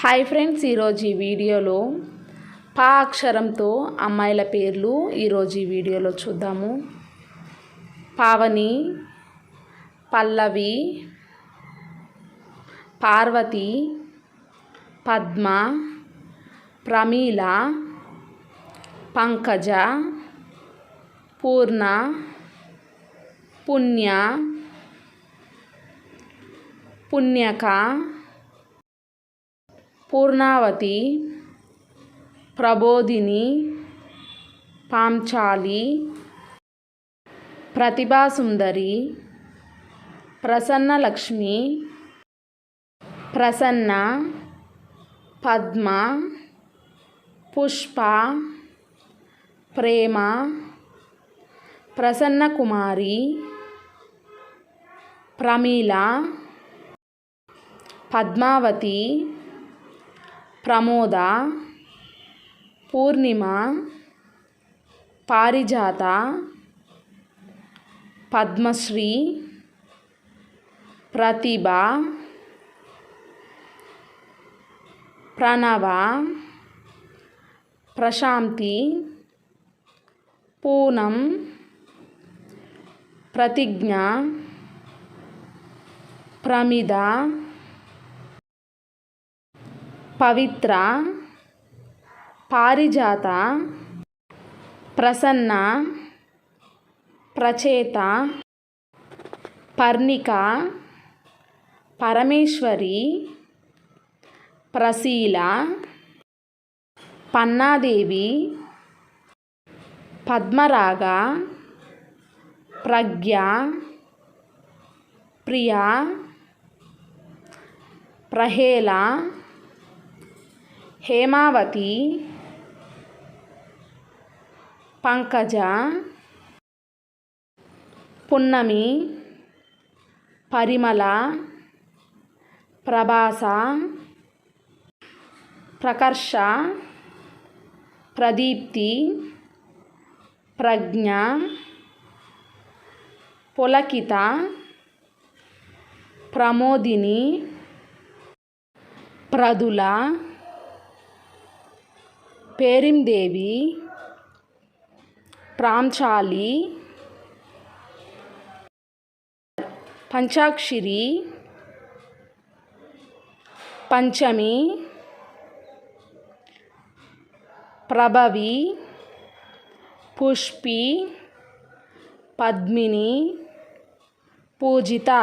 Hi friends ఈరోజు ఈ వీడియోలో పా అక్షరంతో అమ్మాయిల పేర్లు ఈరోజు ఈ వీడియోలో చూద్దాము. పావని పల్లవి పార్వతి పద్మ ప్రమీల పంకజ పూర్ణ పుణ్య పుణ్యక పూర్ణావతి ప్రబోధిని పాంచాలి ప్రతిభాసుందరి ప్రసన్నలక్ష్మి ప్రసన్న పద్మ పుష్ప ప్రేమ ప్రసన్న కుమారి ప్రమీల పద్మావతి प्रमोद पूर्णिम पारिजात पद्मश्री प्रतिभा प्रणव प्रशांति पूनम प्रतिज्ञा प्रमिदा పవిత్ర పారిజాత ప్రసన్న ప్రచేత పర్ణిక పరమేశ్వరి ప్రసీల పన్నాదేవి పద్మరాగ ప్రజ్ఞ ప్రియా ప్రహేళ హేమావతి పంకజ పున్నమి పరిమళ ప్రభాస ప్రకర్ష ప్రదీప్తి ప్రజ్ఞ పులకిత ప్రమోదిని ప్రదుల पेरिमदेवी प्राचाली पंचाक्षरी पंचमी प्रभवी पुष्पी पद्मिनी पूजिता।